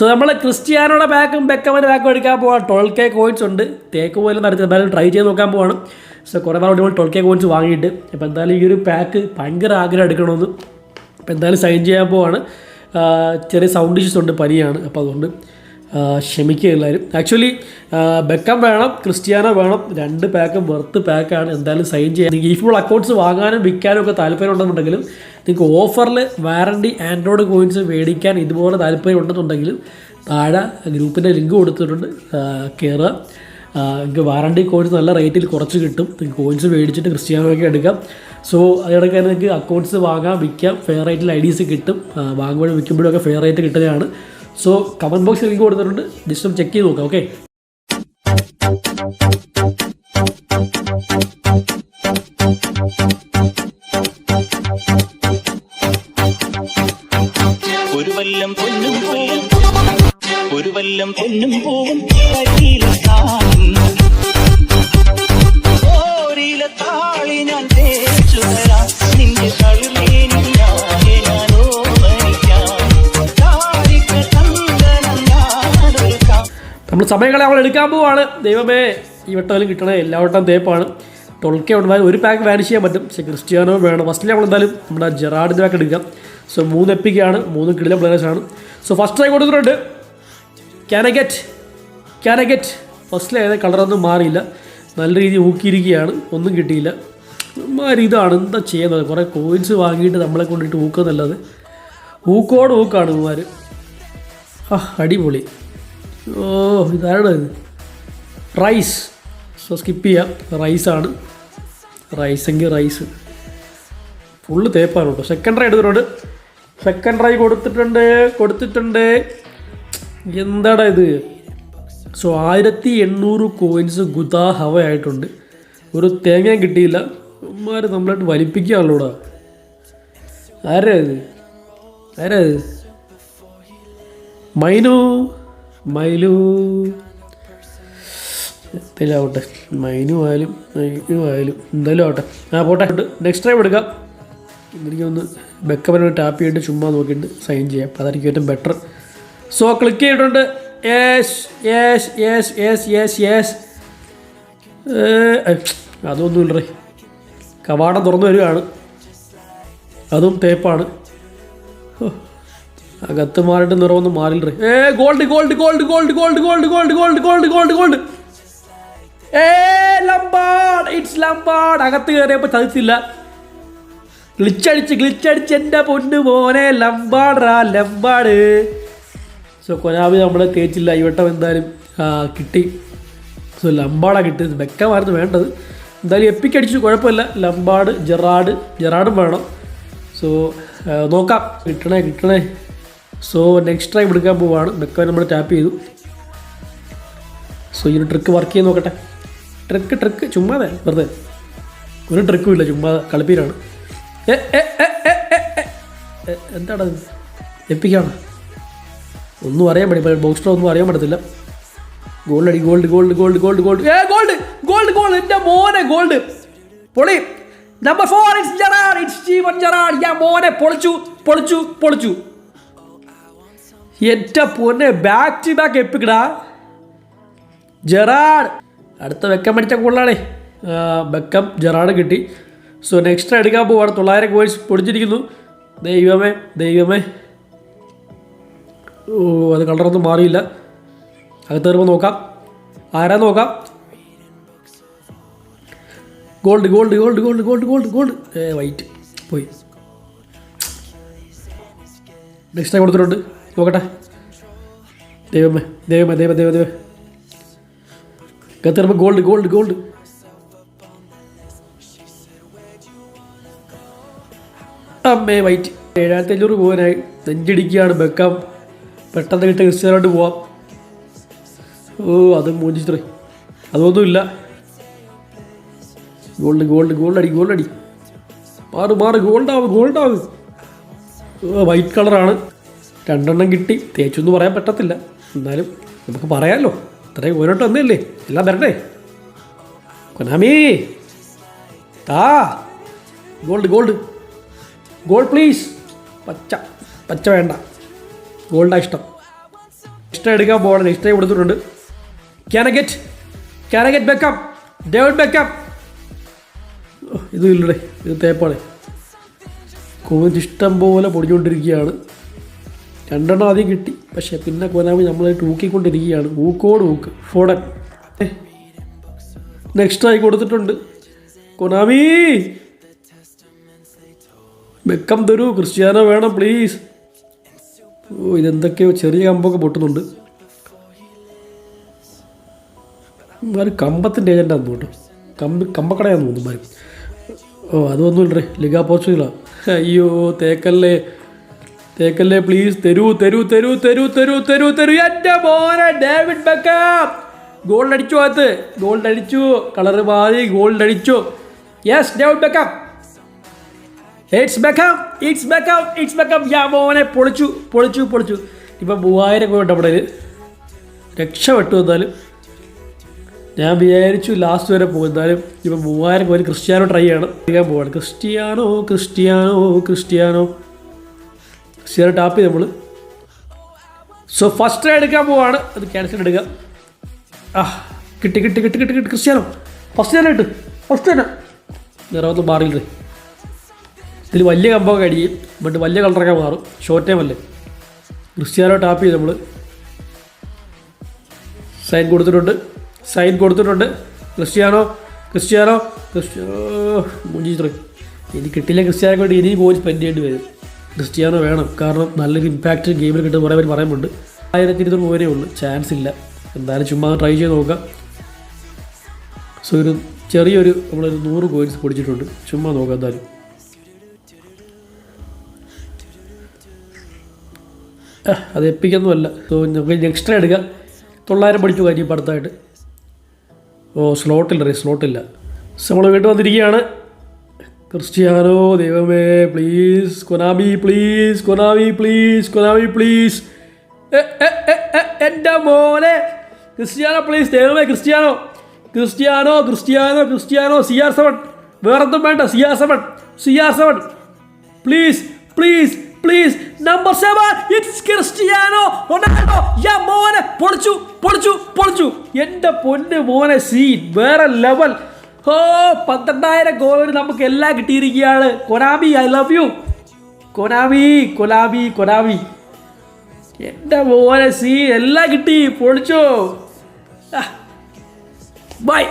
So നമ്മൾ ക്രിസ്ത്യാനോടെ ബാക്കും ബെക്കമന്റെ ബാക്കും എടുക്കാൻ പോകാം ട്വൽവ് കെ കോയിൻസ് ഉണ്ട്. തേക്ക് പോലും നടത്തി എന്തായാലും ട്രൈ ചെയ്ത് നോക്കാൻ പോവാണ്. സോ കുറേ നാളെ നമ്മൾ ട്വൽവ് കെ കോയിൻസ് വാങ്ങിയിട്ട് അപ്പോൾ എന്തായാലും ഈ ഒരു പാക്ക് ഭയങ്കര ആഗ്രഹം എടുക്കണമെന്ന് അപ്പോൾ എന്തായാലും സൈൻ ചെയ്യാൻ പോവാണ്. ചെറിയ സൗണ്ട് ഇഷ്യൂസ് ഉണ്ട് പനിയാണ്. അപ്പോൾ അതുകൊണ്ട് ക്ഷമിക്കുക എല്ലാവരും. ആക്ച്വലി ബെക്കം വേണം ക്രിസ്ത്യാനോ വേണം രണ്ട് പാക്കും വെർത്ത് പാക്കാണ് എന്തായാലും സൈൻ ചെയ്യാൻ നിങ്ങൾക്ക് ഈ ഫുൾ അക്കൗണ്ട്സ് വാങ്ങാനും വിൽക്കാനും ഒക്കെ താല്പര്യം ഉണ്ടെന്നുണ്ടെങ്കിലും നിങ്ങൾക്ക് ഓഫറിൽ വാറണ്ടി ആൻഡ്രോയിഡ് കോയിൻസ് മേടിക്കാൻ ഇതുപോലെ താല്പര്യം ഉണ്ടെന്നുണ്ടെങ്കിലും താഴെ ഗ്രൂപ്പിന്റെ ലിങ്ക് കൊടുത്തിട്ടുണ്ട്. കയറുക നിങ്ങൾക്ക് വാറണ്ടി കോയിൻസ് നല്ല റേറ്റിൽ കുറച്ച് കിട്ടും. നിങ്ങൾക്ക് കോയിൻസ് മേടിച്ചിട്ട് ക്രിസ്ത്യാനോയ്ക്ക് എടുക്കാം. സോ അതിടയ്ക്ക് തന്നെ നിങ്ങൾക്ക് അക്കൗണ്ട്സ് വാങ്ങാം വിൽക്കാം. ഫെയർ റേറ്റിൽ ഐ ഡീസ് കിട്ടും. വാങ്ങുമ്പോഴും വിൽക്കുമ്പോഴും ഒക്കെ ഫെയർ റേറ്റ് കിട്ടുന്നതാണ്. സോ കമന്റ് ബോക്സിൽ ലിങ്ക് കൊടുത്തിട്ടുണ്ട്. ജസ്റ്റ് ഒന്ന് ചെക്ക് ചെയ്ത് നോക്കാം ഓക്കെ ഒരു വല്ലം പൊന്നും പൂവും ഒരു വല്ലം പൊന്നും പൂവും നമ്മൾ സമയങ്ങളെ നമ്മൾ എടുക്കാൻ പോവാണ്. ദൈവമേ ഈ വട്ടം കിട്ടണേ എല്ലാ വട്ടം തേപ്പാണ്. ടൊൾക്കെ ഉണ്ടായാലും ഒരു പാക്ക് വാനിഷ് ചെയ്യാൻ പറ്റും. പക്ഷേ ക്രിസ്ത്യാനോ വേണം? ഫസ്റ്റിൽ നമ്മൾ എന്തായാലും നമ്മുടെ ജെറാഡിന്റെ പാക്ക് എടുക്കാം സോ മൂന്ന് എപ്പിക്കാണ് മൂന്ന് കിടില പ്ലേയേഴ്സാണ് സോ ഫസ്റ്റ് ട്രൈ കൊടുത്തിട്ടുണ്ട്. ക്യാനഗറ്റ് ക്യാനഗറ്റ് ഫസ്റ്റിലെ ഏതാ കളറൊന്നും മാറിയില്ല. നല്ല രീതിയിൽ ഊക്കിയിരിക്കുകയാണ്. ഒന്നും കിട്ടിയില്ല. ഒരു ഇതാണ്. എന്താ ചെയ്യുന്നത്? കുറേ കോയിൻസ് വാങ്ങിയിട്ട് നമ്മളെ കൊണ്ടിട്ട് ഊക്കുന്നല്ലാതെ ഊക്കോട് ഊക്കാണ് ഇമാർ ആ അടിപൊളി. ഓ ഇതാണ് ഇത്? റൈസ്. സോ സ്കിപ്പ് ചെയ്യാം. റൈസാണ്. റൈസെങ്കിൽ റൈസ്. ഫുള്ള് തേപ്പാണ് കേട്ടോ സെക്കൻഡ് ട്രൈ എടുത്തിട്ടുണ്ട്. സെക്കൻഡ് ട്രൈ കൊടുത്തിട്ടുണ്ട്. കൊടുത്തിട്ടുണ്ട്. എന്താടാ ഇത്? സോ ആയിരത്തി എണ്ണൂറ് കോയിൻസ് ഗുദാ ഹവ ആയിട്ടുണ്ട്. ഒരു തേങ്ങയും കിട്ടിയില്ല. ഉമ്മാർ നമ്മളായിട്ട് വലിപ്പിക്കുകയാണല്ലോടാ. ആരാ ഇത്? ആരാ ഇത്? മൈനു? മൈലു എന്തായാലും ആവട്ടെ മൈനു ആയാലും മൈനു ആയാലും എന്തായാലും ആവട്ടെ. ആ പോട്ടെ. നെക്സ്റ്റ് ടൈം എടുക്കാം. എനിക്കൊന്ന് ബെക്കപ്പനെ ടാപ്പ് ചെയ്തിട്ട് ചുമ്മാ നോക്കിയിട്ട് സൈൻ ചെയ്യാം. അതായിരിക്കും ഏറ്റവും ബെറ്റർ സോ ക്ലിക്ക് ചെയ്തിട്ടുണ്ട്. Yes yes yes yes yes yes അതൊന്നും ഇല്ലേ കവാടം തുറന്നു വരികയാണ് അതും തേപ്പാണ് ഹോ. അകത്ത് മാറിയിട്ട് നിറമൊന്നും മാറില്ലേ a gold gold gold gold gold gold gold gold gold gold gold a Lampard it's ലംബാഡ് അകത്ത് കയറിയപ്പോൾ ചതിച്ചില്ല ഗ്ലിച്ചടിച്ച് ഗ്ലിച്ചടിച്ച് എന്റെ പൊന്ന് മോനെ ലംബാഡ്രാ ലംബാഡ് സോ കൊനാവി നമ്മളെ തേച്ചില്ല ഈ വട്ടം എന്തായാലും കിട്ടി സോ ലംബാടാണ് കിട്ടിയത് ബെക്കമായിരുന്നു വേണ്ടത് എന്തായാലും എപ്പിക്കടിച്ചു കുഴപ്പമില്ല ലംബാഡ് ജെറാഡ് ജെറാഡും വേണം സോ നോക്കാം കിട്ടണേ കിട്ടണേ സോ നെക്സ്റ്റ് ടൈം എടുക്കാൻ പോവാണ്. ബെക്ക നമ്മൾ ടാപ്പ് ചെയ്തു. സോ ഈ ഒരു ട്രിക്ക് വർക്ക് ചെയ്ത് നോക്കട്ടെ. ട്രിക്ക് ട്രിക്ക് ചുമ്മാതെ വെറുതെ. ഒരു ട്രിക്കും ഇല്ല ചുമ്മാ കളിപ്പീരാണ്. എന്താണത് എപ്പിക്കാണ്? ഒന്നും അറിയാൻ പറ്റില്ല. ബോക്സ്റ്റർ ഒന്നും അറിയാൻ പറ്റത്തില്ല. ഗോൾഡ് അടി gold gold gold gold gold a gold gold gold എന്റെ മോനെ ഗോൾഡ് പൊളി. Number four it's Gerrard it's Jeevan Gerrard ഞാൻ മോനെ പൊളിച്ചു പൊളിച്ചു പൊളിച്ചു. എന്റെ പൊന്നെ ബാക്ക് ടു ബാക്ക് എപ്പിക്കടാ ജെറാഡ്. അടുത്ത വെക്കം പഠിച്ച കൂടുതലാണേ ബെക്കം ജെറാഡ് കിട്ടി. സോ നെക്സ്റ്റ് എടുക്കാൻ പോവാണ്. തൊള്ളായിരം കോഴ്സ് പൊടിച്ചിരിക്കുന്നു. ദൈവമേ ദൈവമേ. ഓ അത് കളറൊന്നും മാറിയില്ല. അകത്ത് കയറുമ്പോൾ നോക്കാം. ആരാ നോക്കാം? Gold gold gold gold gold gold gold a white പോയി. നെക്സ്റ്റ് കൊടുത്തിട്ടുണ്ട്. നോക്കട്ടെ ദൈവമേ ദൈവമേ ദൈവ ദൈവ ദൈവ കത്തിറപ്പ് ഗോൾഡ് ഗോൾഡ് ഗോൾഡ് അമ്മേ വൈറ്റ്. ഏഴായിരത്തി അഞ്ഞൂറ് പോകാനായി നെഞ്ചിടിക്കുകയാണ് ബെക്കാം. പെട്ടെന്ന് കിട്ടിയ ക്രിസ്ത്യാനോട്ട് പോവാം. ഓ അത് മൂഞ്ചിത്രേ അതൊന്നുമില്ല. ഗോൾഡ് ഗോൾഡ് ഗോൾഡ് അടി ഗോൾഡ് അടി. മാറ് മാറ് ഗോൾഡ് ആവും ഗോൾഡ് ആവും. വൈറ്റ് കളറാണ് രണ്ടെണ്ണം കിട്ടി. തേച്ചൊന്നും പറയാൻ പറ്റത്തില്ല. എന്നാലും നമുക്ക് പറയാമല്ലോ ഇത്രയും ഓരോട്ട് വന്നല്ലേ എല്ലാം വരണ്ടേ കൊനാമി. താ. Gold gold. Gold please. പച്ച. പച്ച വേണ്ട. ഗോൾഡാ ഇഷ്ടം. ഇഷ്ടം എടുക്കാൻ പോകണം ഇഷ്ടം കൊടുത്തിട്ടുണ്ട്. ക്യാനഗറ്റ് ക്യാനഗറ്റ് ബെക്കാം ഡേവിഡ് ബെക്കാം ഇത് ഇല്ലടേ. ഇത് തേപ്പാണ്. കോവിഡ് ഇഷ്ടം പോലെ പൊടിഞ്ഞുകൊണ്ടിരിക്കുകയാണ്. രണ്ടെണ്ണം ആദ്യം കിട്ടി. പക്ഷേ പിന്നെ കൊനാമി നമ്മളെ ഊക്കിക്കൊണ്ടിരിക്കുകയാണ് ഊക്കോട് ഊക്ക്. ഫോഡൻ നെക്സ്റ്റ് ആയി കൊടുത്തിട്ടുണ്ട്. കൊനാമി! ബെക്കം തരൂ. ക്രിസ്ത്യാനോ വേണം പ്ലീസ് ഓ ഇതെന്തൊക്കെയോ ചെറിയ കമ്പൊക്കെ പൊട്ടുന്നുണ്ട്. ഒരു കമ്പത്തിന്റെ ഏജന്റാന്ന് തോന്നുന്നു കമ്പ് കമ്പക്കടയാന്ന് തോന്നുന്നു ഓ അതൊന്നുമില്ലേ ലിഗ പോർച്ചുഗലാണ് അയ്യോ തേക്കല്ലേ. തേക്കല്ലേ പ്ലീസ് തരൂ തരൂ തരൂ തരൂ തരൂ തരൂ തരൂ. എന്റെ മോനെ ഡേവിഡ് ബക്ക. ഗോൾഡ് അടിച്ചു അകത്ത്. ഗോൾഡ് അടിച്ചു കളറ് മാറി ഗോൾഡ് അടിച്ചു യെസ് ഡേവിഡ് ബക്ക it's Beckham it's Beckham it's Beckham യാ മോനെ പൊളിച്ചു പൊളിച്ചു പൊളിച്ചു. ഇപ്പം മൂവായിരം കോയിട്ട് അവിടെ രക്ഷപ്പെട്ടു എന്നാലും. ഞാൻ വിചാരിച്ചു ലാസ്റ്റ് വരെ പോകും. എന്നാലും ഇപ്പം മൂവായിരം കോയിൽ ക്രിസ്ത്യാനോ ട്രൈ ചെയ്യണം. പോവാണ്. Cristiano Cristiano Cristiano. Cristiano tap ചെയ്ത് നമ്മൾ സോ ഫസ്റ്റ് എടുക്കാൻ പോവാണ്. അത് ക്യാൻസൽ എടുക്കുക ആ കിട്ടി കിട്ടി കിട്ടി കിട്ടി കിട്ടി. ക്രിസ്ത്യാനോ? ഫസ്റ്റ് തന്നെ ഇട്ട്. ഫസ്റ്റ് തന്നെ നിറവത്ത് മാറിയില്ലേ? ഇതിൽ വലിയ കമ്പൊക്കെ അടിക്കും ബട്ട് വലിയ കളറൊക്കെ മാറും. ഷോർട്ട് ടൈം അല്ലേ? ക്രിസ്ത്യാനോ ടാപ്പ് ചെയ്ത് നമ്മൾ സൈൻ കൊടുത്തിട്ടുണ്ട്. സൈൻ കൊടുത്തിട്ടുണ്ട്. ക്രിസ്ത്യാനോ? ക്രിസ്ത്യാനോ? ക്രിസ്ത്യാനോ മുഞ്ചിത്രേ ഇനി കിട്ടില്ല ക്രിസ്ത്യാനോ വേണ്ടി ഇനി പോയി സ്പെൻഡ് ചെയ്യേണ്ടി വരും. ക്രിസ്ത്യാനോ വേണം. കാരണം നല്ലൊരു ഇമ്പാക്റ്റ് ഗെയിമിൽ കിട്ടുന്ന കുറേ പേര് പറയുന്നുണ്ട്. ആയിരത്തി ഇരുന്നൂറ് പോരേ ഉള്ളൂ. ചാൻസ് ഇല്ല. എന്തായാലും ചുമ്മാ ട്രൈ ചെയ്ത് നോക്കാം. സോ ഒരു ചെറിയൊരു നമ്മളൊരു നൂറ് കോയിൻസ് പൊടിച്ചിട്ടുണ്ട്. ചുമ്മാ നോക്കാം എന്തായാലും. അത് എപ്പിക്കൊന്നുമല്ല സോ നമുക്ക് എക്സ്ട്രാ എടുക്കാം. തൊള്ളായിരം പഠിച്ചു കാര്യം അടുത്തായിട്ട് ഓ സ്ലോട്ടില്ല റേ സ്ലോട്ടില്ല സോ നമ്മൾ വീട്ടിൽ വന്നിരിക്കുകയാണ്. ക്രിസ്ത്യാനോ ദൈവമേ please Konami please Konami please Konami please എന്റെ മോനെ. ക്രിസ്ത്യാനോ പ്ലീസ് ദൈവമേ Cristiano. Cristiano Cristiano C R seven വേറൊന്നും വേണ്ട C R seven C R seven please please please number seven it's Cristiano Ronaldo യാ മോനെ പൊളിച്ചു പൊളിച്ചു പൊളിച്ചു. എന്റെ പൊന്ന് മോനെ സീൻ വേറെ ലെവൽ ഓ പന്ത്രണ്ടായിരം ഗോളിന് നമുക്ക് എല്ലാം കിട്ടിയിരിക്കുകയാണ്. Konami I love you Konami Konami Konami എന്റെ മോനെ സീ എല്ലാം കിട്ടി. പൊളിച്ചോ. ബൈ